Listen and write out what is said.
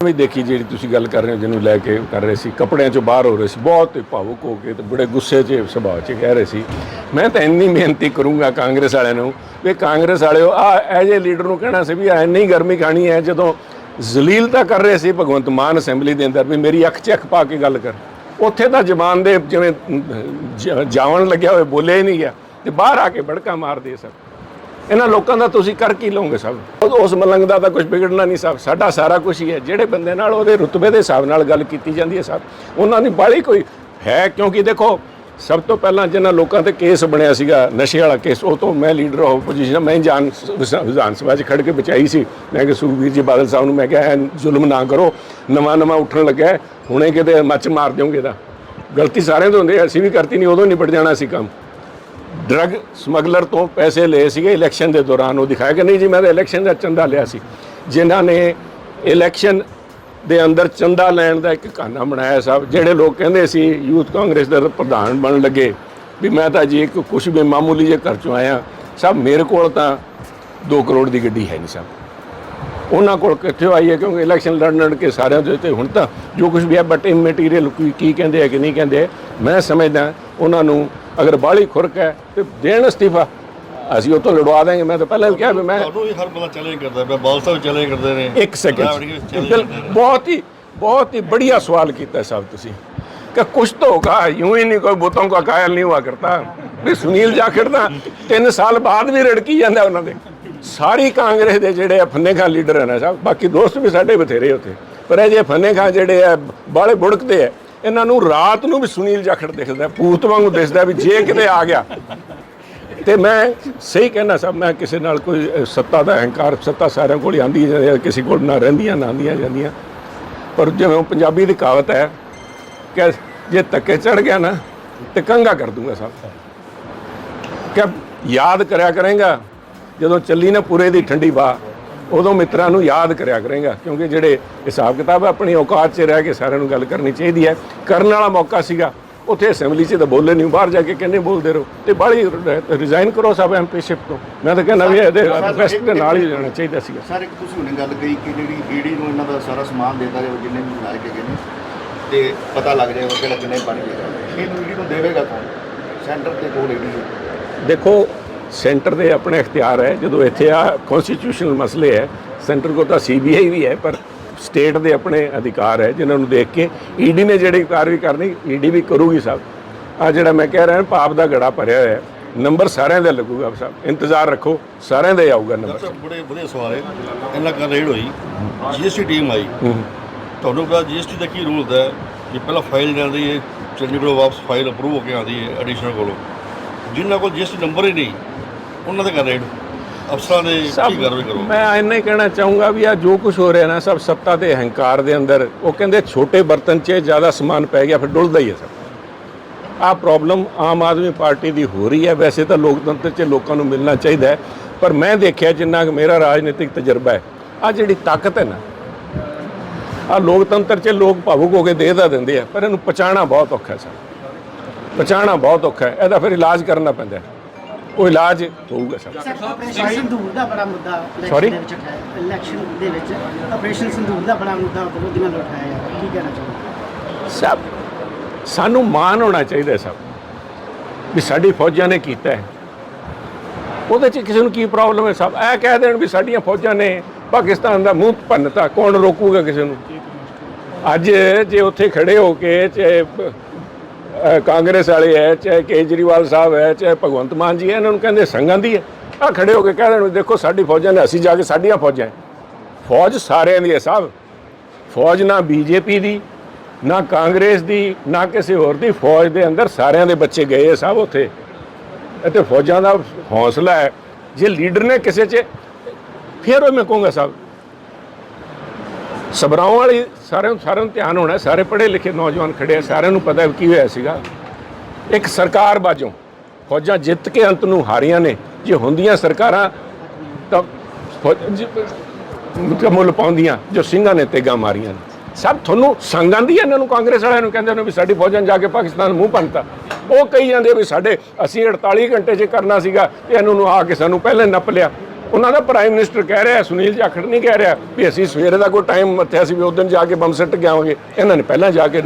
ਵੀ ਦੇਖੀ ਜਿਹੜੀ ਤੁਸੀਂ ਗੱਲ ਕਰ ਰਹੇ ਹੋ, ਜਿਹਨੂੰ ਲੈ ਕੇ ਕਰ ਰਹੇ ਸੀ, ਕੱਪੜਿਆਂ ਚੋਂ ਬਾਹਰ ਹੋ ਰਹੇ ਸੀ, ਬਹੁਤ ਹੀ ਭਾਵੁਕ ਹੋ ਕੇ ਤੇ ਬੜੇ ਗੁੱਸੇ 'ਚ ਸੁਭਾਅ 'ਚ ਕਹਿ ਰਹੇ ਸੀ। ਮੈਂ ਤਾਂ ਇੰਨੀ ਮਿਹਨਤੀ ਕਰੂੰਗਾ ਕਾਂਗਰਸ ਵਾਲਿਆਂ ਨੂੰ ਵੀ ਕਾਂਗਰਸ ਵਾਲਿਓ, ਆ ਐਜ ਏ ਲੀਡਰ ਨੂੰ ਕਹਿਣਾ ਸੀ ਵੀ ਆ ਇੰਨੀ ਗਰਮੀ ਖਾਣੀ ਹੈ, ਜਦੋਂ ਜ਼ਲੀਲ ਤਾਂ ਕਰ ਰਹੇ ਸੀ ਭਗਵੰਤ ਮਾਨ ਅਸੈਂਬਲੀ ਦੇ ਅੰਦਰ ਵੀ ਮੇਰੀ ਅੱਖ 'ਚ ਅੱਖ ਪਾ ਕੇ ਗੱਲ ਕਰ। ਉੱਥੇ ਤਾਂ ਜ਼ਬਾਨ ਦੇ ਜਿਵੇਂ ਜਾਵਣ ਲੱਗਿਆ ਹੋਏ ਬੋਲੇ ਹੀ ਨਹੀਂ ਗਿਆ ਤੇ ਬਾਹਰ ਆ ਕੇ ਬੜਕਾ ਮਾਰਦੇ ਸਭ ਇਹਨਾਂ ਲੋਕਾਂ ਦਾ ਤੁਸੀਂ ਕਰ ਕੀ ਲਓਗੇ ਸਭ? ਉਸ ਮਲੰਗ ਦਾ ਤਾਂ ਕੁਝ ਵਿਗੜਨਾ ਨਹੀਂ ਸਭ। ਸਾਡਾ ਸਾਰਾ ਕੁਝ ਹੀ ਹੈ। ਜਿਹੜੇ ਬੰਦੇ ਨਾਲ ਉਹਦੇ ਰੁਤਬੇ ਦੇ ਹਿਸਾਬ ਨਾਲ ਗੱਲ ਕੀਤੀ ਜਾਂਦੀ ਹੈ ਸਭ, ਉਹਨਾਂ ਦੀ ਬਾਲੀ ਕੋਈ ਹੈ ਕਿਉਂਕਿ ਦੇਖੋ, ਸਭ ਤੋਂ ਪਹਿਲਾਂ ਜਿਹਨਾਂ ਲੋਕਾਂ ਤੇ ਕੇਸ ਬਣਿਆ ਸੀਗਾ, ਨਸ਼ੇ ਵਾਲਾ ਕੇਸ, ਉਹ ਤੋਂ ਮੈਂ ਲੀਡਰ ਆਫ ਪੋਜੀਸ਼ਨ ਮੈਂ ਜਾਨ ਵਿਧਾਨ ਸਭਾ 'ਚ ਖੜ ਕੇ ਬਚਾਈ ਸੀ। ਮੈਂ ਕਿ ਸੁਖਬੀਰ ਜੀ ਬਾਦਲ ਸਾਹਿਬ ਨੂੰ ਮੈਂ ਕਿਹਾ ਜ਼ੁਲਮ ਨਾ ਕਰੋ, ਨਵਾਂ ਨਵਾਂ ਉੱਠਣ ਲੱਗਾ ਹੁਣੇ ਕਿਤੇ ਮੱਚ ਮਾਰ ਦਿਓਗੇ ਦਾ ਗਲਤੀ ਸਾਰਿਆਂ ਤੋਂ ਹੁੰਦੀ ਹੈ, ਅਸੀਂ ਵੀ ਕਰਤੀ ਨਹੀਂ, ਉਦੋਂ ਨਿਬੜ ਜਾਣਾ ਸੀ ਕੰਮ। ਡਰੱਗ ਸਮਗਲਰ ਤੋਂ ਪੈਸੇ ਲਏ ਸੀਗੇ ਇਲੈਕਸ਼ਨ ਦੇ ਦੌਰਾਨ, ਉਹ ਦਿਖਾਇਆ ਕਿ ਨਹੀਂ ਜੀ, ਮੈਂ ਤਾਂ ਇਲੈਕਸ਼ਨ ਦਾ ਚੰਦਾ ਲਿਆ ਸੀ। ਜਿਨ੍ਹਾਂ ਨੇ ਇਲੈਕਸ਼ਨ ਦੇ ਅੰਦਰ ਚੰਦਾ ਲੈਣ ਦਾ ਇੱਕ ਕਹਾਣਾ ਬਣਾਇਆ ਸਾਹਿਬ ਜਿਹੜੇ ਲੋਕ ਕਹਿੰਦੇ ਸੀ, ਯੂਥ ਕਾਂਗਰਸ ਦਾ ਪ੍ਰਧਾਨ ਬਣਨ ਲੱਗੇ, ਵੀ ਮੈਂ ਤਾਂ ਜੀ ਇੱਕ ਕੁਛ ਵੀ ਮਾਮੂਲੀ ਜੇ ਘਰ ਚੋਂ ਆਇਆ। ਸਾਹਿਬ ਮੇਰੇ ਕੋਲ ਤਾਂ 2 ਕਰੋੜ ਦੀ ਗੱਡੀ ਹੈ ਨਹੀਂ ਸਾਹਿਬ ਉਹਨਾਂ ਕੋਲ ਕਿੱਥੋਂ ਆਈ ਹੈ? ਕਿਉਂਕਿ ਇਲੈਕਸ਼ਨ ਲੜ ਲੜ ਕੇ ਸਾਰਿਆਂ ਦੇ ਤੇ ਹੁਣ ਤਾਂ ਜੋ ਕੁਝ ਵੀ ਹੈ ਬਟ ਇਮਟੀਰੀਅਲ ਕੀ ਕਹਿੰਦੇ ਆ, ਕਿ ਨਹੀਂ ਕਹਿੰਦੇ ਮੈਂ ਸਮਝਦਾ ਉਹਨਾਂ ਨੂੰ ਅਗਰ ਬਾਹਲੀ ਖੁਰਕ ਹੈ ਤੇ ਦੇਣ ਅਸਤੀਫਾ ਅਸੀਂ ਉਹ ਤੋਂ ਲੜਵਾ ਦਾਂਗੇ ਮੈਂ ਤਾਂ ਪਹਿਲਾਂ ਵੀ ਕਿਹਾ ਵੀ ਮੈਂ ਤੁਹਾਨੂੰ ਵੀ ਹਰ ਬੰਦਾ ਚੈਲੰਜ ਕਰਦਾ ਪਿਆ ਬਾਲ ਸਾਹਿਬ ਚੈਲੰਜ ਕਰਦੇ ਨੇ ਇੱਕ ਸੈਕਿੰਡ ਰਾਵੜੀ challenge ਬਿਲ- ਕਰਦੇ ਨੇ। ਬਹੁਤ ਹੀ बहुत ही बढ़िया सवाल किया साहब तुसी कि कुछ तो होगा यूं ही नहीं कोई बुतों का कायल नहीं हुआ करता ਵੀ ਸੁਨੀਲ ਜਾਖੜ ਦਾ 3 ਸਾਲ ਬਾਅਦ ਵੀ ਰੜਕੀ ਜਾਂਦਾ ਉਹਨਾਂ ਦੇ ਸਾਰੀ ਕਾਂਗਰਸ ਦੇ ਜਿਹੜੇ ਆ ਫੰਨੇ ਖਾਂ ਲੀਡਰ ਹਨ ਸਾਹਿਬ ਬਾਕੀ ਦੋਸਤ ਵੀ ਸਾਡੇ ਬਥੇਰੇ ਉੱਥੇ ਪਰ ਇਹ ਜੇ ਫੰਨੇ ਖਾਂ ਜਿਹੜੇ ਆ ਬਾਲੇ ਬੁੜਕਦੇ ਆ ਇਹਨਾਂ ਨੂੰ ਰਾਤ ਨੂੰ ਵੀ ਸੁਨੀਲ ਜਾਖੜ ਦਿਖਦਾ, ਭੂਤ ਵਾਂਗੂ ਦਿਸਦਾ ਵੀ ਜੇ ਕਿਤੇ ਆ ਗਿਆ। ਤੇ ਮੈਂ ਸਹੀ ਕਹਿਣਾ ਸਭ ਮੈਂ ਕਿਸੇ ਨਾਲ ਕੋਈ ਸੱਤਾ ਦਾ ਅਹੰਕਾਰ, ਸੱਤਾ ਸਾਰਿਆਂ ਕੋਲ ਹੀ ਆਂਦੀ ਹੈ ਕਿਸੇ ਕੋਲ ਨਾ ਰਹਿੰਦੀਆਂ, ਨਾ ਆਂਦੀਆਂ ਜਾਂਦੀਆਂ। ਪਰ ਜਿਵੇਂ ਪੰਜਾਬੀ ਦੀ ਕਹਾਵਤ ਹੈ ਕਿ ਜੇ ਧੱਕੇ ਚੜ ਗਿਆ ਨਾ, ਤੇ ਕੰਗਾ ਕਰ ਦੂੰਗਾ ਸਭ। ਕਿ ਯਾਦ ਕਰਿਆ ਕਰੇਗਾ, ਜਦੋਂ ਚੱਲੀ ਨਾ ਪੂਰੇ ਦੀ ਠੰਡੀ ਬਾਹ ਉਦੋਂ ਮਿੱਤਰਾਂ ਨੂੰ ਯਾਦ ਕਰਿਆ ਕਰੇਗਾ ਕਿਉਂਕਿ ਜਿਹੜੇ ਹਿਸਾਬ ਕਿਤਾਬ ਹੈ ਆਪਣੀ ਔਕਾਤ 'ਚ ਰਹਿ ਕੇ ਸਾਰਿਆਂ ਨੂੰ ਗੱਲ ਕਰਨੀ ਚਾਹੀਦੀ ਹੈ। ਕਰਨ ਵਾਲਾ ਮੌਕਾ ਸੀਗਾ। ਉੱਥੇ ਅਸੈਂਬਲੀ 'ਚ ਤਾਂ ਬੋਲੇ ਨਹੀਂ ਬਾਹਰ ਜਾ ਕੇ ਕਹਿੰਦੇ ਬੋਲਦੇ ਰਹੋ। ਤੇ ਬਾਹਲੀ ਰਿਜ਼ਾਈਨ ਕਰੋ ਸਭ ਐਮਪੀਸ਼ਿਪ ਤੋਂ। ਮੈਂ ਤਾਂ ਕਹਿੰਦਾ ਵੀ ਇਹਦੇ ਬੈਸਟ ਦੇ ਨਾਲ ਹੀ ਜਾਣਾ ਚਾਹੀਦਾ ਸੀਗਾ। ਸਰ ਇੱਕ ਤੁਸੀਂ ਹੁਣੇ ਗੱਲ ਕਹੀ ਕਿ ਜਿਹੜੀ ਈਡੀ ਨੂੰ ਇਹਨਾਂ ਦਾ ਸਾਰਾ ਸਮਾਨ ਦੇਤਾ ਜਾਵੇ ਜਿੰਨੇ ਵੀ ਲਾਇਕ ਹੈਗੇ ਨੇ ਤੇ ਪਤਾ ਲੱਗ ਜਾਏਗਾ ਕਿ ਕਿੰਨੇ ਬਣ ਗਏ। ਇਹਨੂੰ ਈਡੀ ਨੂੰ ਦੇਵੇਗਾ ਕੌਣ? ਸੈਂਟਰ ਤੇ ਕੋਲ ਈਡੀ ਦੇਖੋ ਸੈਂਟਰ ਦੇ ਆਪਣੇ ਇਖਤਿਆਰ ਹੈ ਜਦੋਂ ਇੱਥੇ ਆ ਕਨਸਟੀਟਿਊਸ਼ਨਲ ਮਸਲੇ ਹੈ ਸੈਂਟਰ ਕੋਲ ਤਾਂ ਸੀਬੀਆਈ ਵੀ ਹੈ ਪਰ ਸਟੇਟ ਦੇ ਆਪਣੇ ਅਧਿਕਾਰ ਹੈ ਜਿਨ੍ਹਾਂ ਨੂੰ ਦੇਖ ਕੇ ਈਡੀ ਨੇ ਜਿਹੜੀ ਕਾਰਵਾਈ ਕਰਨੀ ਈਡੀ ਵੀ ਕਰੂਗੀ ਸਭ। ਆ ਜਿਹੜਾ ਮੈਂ ਕਹਿ ਰਿਹਾ ਪਾਪ ਦਾ ਗੜਾ ਭਰਿਆ ਹੋਇਆ ਹੈ ਨੰਬਰ ਸਾਰਿਆਂ ਦਾ ਲੱਗੂਗਾ ਸਭ। ਇੰਤਜ਼ਾਰ ਰੱਖੋ ਸਾਰਿਆਂ ਦਾ ਆਊਗਾ ਨੰਬਰ ਸਾਹਿਬ ਬੜੇ ਵਧੀਆ ਸਵਾਲ ਹੈ। ਇਹਨਾਂ ਕਰ ਰੇਡ ਹੋਈ ਜੀਐਸਟੀ ਟੀਮ ਆਈ। ਤੁਹਾਨੂੰ ਪਤਾ ਜੀਐਸਟੀ ਦਾ ਕੀ ਰੂਲ ਹੁੰਦਾ ਹੈ ਕਿ ਪਹਿਲਾਂ ਫਾਈਲ ਜਾਂਦੀ ਹੈ ਚੰਡੀਗੜ੍ਹ ਵਾਪਸ ਫਾਈਲ ਅਪਰੂਵ ਹੋ ਕੇ ਆਉਂਦੀ ਹੈ ਐਡੀਸ਼ਨਲ ਕੋਲੋਂ। ਜਿਨ੍ਹਾਂ ਕੋਲ ਜੀਐਸਟੀ ਨੰਬਰ ਹੀ ਨਹੀਂ ਉਹਨਾਂ ਦੇ ਕਰ ਰੇਡ ਅਫਸਰਾਂ ਦੇ ਕੀ ਕਾਰਵਾਈ ਕਰੋ। ਮੈਂ ਇੰਨਾ ਹੀ ਕਹਿਣਾ ਚਾਹੂੰਗਾ ਵੀ ਆ ਜੋ ਕੁਝ ਹੋ ਰਿਹਾ ਨਾ ਸਭ ਸੱਤਾ ਦੇ ਹੰਕਾਰ ਦੇ ਅੰਦਰ ਉਹ ਕਹਿੰਦੇ ਛੋਟੇ ਬਰਤਨ 'ਚ ਜ਼ਿਆਦਾ ਸਮਾਨ ਪੈ ਗਿਆ ਫਿਰ ਡੁੱਲਦਾ ਹੀ ਹੈ ਸਭ। ਆ ਪ੍ਰੋਬਲਮ ਆਮ ਆਦਮੀ ਪਾਰਟੀ ਦੀ ਹੋ ਰਹੀ ਹੈ ਵੈਸੇ ਤਾਂ ਲੋਕਤੰਤਰ 'ਚ ਲੋਕਾਂ ਨੂੰ ਮਿਲਣਾ ਚਾਹੀਦਾ ਹੈ ਪਰ ਮੈਂ ਦੇਖਿਆ ਜਿੰਨਾ ਮੇਰਾ ਰਾਜਨੀਤਿਕ ਤਜਰਬਾ ਹੈ ਆ ਜਿਹੜੀ ਤਾਕਤ ਹੈ ਨਾ ਆ ਲੋਕਤੰਤਰ 'ਚ ਲੋਕ ਭਾਵੁਕ ਹੋ ਕੇ ਦੇ ਤਾਂ ਦਿੰਦੇ ਆ ਪਰ ਇਹਨੂੰ ਪਛਾਣਾ ਬਹੁਤ ਔਖਾ ਹੈ ਸਰ। ਪਛਾਣਾ ਬਹੁਤ ਔਖਾ ਹੈ। ਇਹਦਾ ਫਿਰ ਇਲਾਜ ਕਰਨਾ ਪੈਂਦਾ ਹੈ। ਉਹ ਇਲਾਜ ਹੋਊਗਾ ਸਰ। ਆਪਰੇਸ਼ਨ ਸੰਦੂਰ ਦਾ ਬੜਾ ਮੁੱਦਾ election Sorry? ਦੇ ਵਿੱਚ ਉਠਾਇਆ ਇਲੈਕਸ਼ਨ ਦੇ ਵਿੱਚ ਆਪਰੇਸ਼ਨ ਸੰਦੂਰ ਦਾ ਬੜਾ ਮੁੱਦਾ ਵਿਰੋਧੀਆਂ ਨੇ ਉਠਾਇਆ ਹੈ। ਕੀ ਕਹਿਣਾ ਚਾਹੁੰਦੇ ਸਭ ਸਾਨੂੰ ਮਾਣ ਹੋਣਾ ਚਾਹੀਦਾ ਹੈ ਸਭ ਵੀ ਸਾਡੀ ਫੌਜਾਂ ਨੇ ਕੀਤਾ ਹੈ। ਉਹਦੇ 'ਚ ਕਿਸੇ ਨੂੰ ਕੀ ਪ੍ਰੋਬਲਮ ਹੈ ਸਭ? ਇਹ ਕਹਿ ਦੇਣ ਵੀ ਸਾਡੀਆਂ ਫੌਜਾਂ ਨੇ ਪਾਕਿਸਤਾਨ ਦਾ ਮੂੰਹ ਭੰਨਤਾ ਕੌਣ ਰੋਕੂਗਾ ਕਿਸੇ ਨੂੰ? ਅੱਜ ਜੇ ਉੱਥੇ ਖੜੇ ਹੋ ਕੇ ਚਾਹੇ ਕਾਂਗਰਸ ਵਾਲੇ ਹੈ, ਚਾਹੇ ਕੇਜਰੀਵਾਲ ਸਾਹਿਬ ਹੈ, ਚਾਹੇ ਭਗਵੰਤ ਮਾਨ ਜੀ ਹੈ, ਇਹਨਾਂ ਨੂੰ ਕਹਿੰਦੇ ਸੰਗਾਂ ਦੀ ਹੈ। ਆ ਖੜੇ ਹੋ ਕੇ ਕਹਿ ਰਹੇ ਨੇ, ਦੇਖੋ ਸਾਡੀ ਫੌਜਾਂ ਨੇ, ਅਸੀਂ ਜਾ ਕੇ ਸਾਡੀਆਂ ਫੌਜਾਂ ਹੈ। ਫੌਜ ਸਾਰਿਆਂ ਦੀ ਹੈ ਸਾਹਿਬ ਫੌਜ ਨਾ ਬੀਜੇਪੀ ਦੀ, ਨਾ ਕਾਂਗਰਸ ਦੀ, ਨਾ ਕਿਸੇ ਹੋਰ ਦੀ। ਫੌਜ ਦੇ ਅੰਦਰ ਸਾਰਿਆਂ ਦੇ ਬੱਚੇ ਗਏ ਆ ਸਭ ਉੱਥੇ। ਅਤੇ ਫੌਜਾਂ ਦਾ ਹੌਸਲਾ ਹੈ। ਜੇ ਲੀਡਰ ਨੇ ਕਿਸੇ 'ਚ, ਫਿਰ ਉਹ ਮੈਂ ਕਹੂੰਗਾ ਸਾਹਿਬ ਸਬਰਾਉਂ ਵਾਲੀ ਸਾਰਿਆਂ ਨੂੰ ਸਾਰਿਆਂ ਨੂੰ ਧਿਆਨ ਹੋਣਾ, ਸਾਰੇ ਪੜ੍ਹੇ ਲਿਖੇ ਨੌਜਵਾਨ ਖੜੇ ਆ, ਸਾਰਿਆਂ ਨੂੰ ਪਤਾ ਕੀ ਹੋਇਆ ਸੀਗਾ। ਇੱਕ ਸਰਕਾਰ ਬਾਜੋਂ ਫੌਜਾਂ ਜਿੱਤ ਕੇ ਅੰਤ ਨੂੰ ਹਾਰੀਆਂ ਨੇ। ਜੇ ਹੁੰਦੀਆਂ ਸਰਕਾਰਾਂ, ਤਾਂ ਫੌਜ- ਮੁੱਲ ਪਾਉਂਦੀਆਂ, ਜੋ ਸਿੰਘਾਂ ਨੇ ਤੇਗਾ ਮਾਰੀਆਂ ਨੇ। ਸਭ ਤੁਹਾਨੂੰ ਸੰਗ ਆਂਦੀ ਹੈ ਇਹਨਾਂ ਨੂੰ, ਕਾਂਗਰਸ ਵਾਲਿਆਂ ਨੂੰ ਕਹਿੰਦੇ ਨੇ ਵੀ ਸਾਡੀ ਫੌਜਾਂ ਜਾ ਕੇ ਪਾਕਿਸਤਾਨ ਮੂੰਹ ਪੰਨਤਾ ਉਹ ਕਹੀ ਜਾਂਦੇ ਵੀ ਸਾਡੇ, ਅਸੀਂ 48 ਘੰਟੇ 'ਚ ਕਰਨਾ ਸੀਗਾ, ਤੇ ਇਹਨਾਂ ਨੂੰ ਆ ਕੇ ਸਾਨੂੰ ਪਹਿਲਾਂ ਨੱਪ ਲਿਆ। ਉਹਨਾਂ ਦਾ ਪ੍ਰਾਈਮ ਮਿਨਿਸਟਰ ਕਹਿ ਰਿਹਾ, ਸੁਨੀਲ ਜਾਖੜ ਨਹੀਂ ਕਹਿ ਰਿਹਾ ਵੀ ਅਸੀਂ ਸਵੇਰੇ ਦਾ ਕੋਈ ਟਾਈਮ ਮੱਥਿਆ ਸੀ ਵੀ ਉਸ ਦਿਨ ਜਾ ਕੇ ਬੰਬ ਸੱਟ ਕੇ ਆਵਾਂਗੇ। ਇਹਨਾਂ ਨੇ ਪਹਿਲਾਂ ਜਾ ਕੇ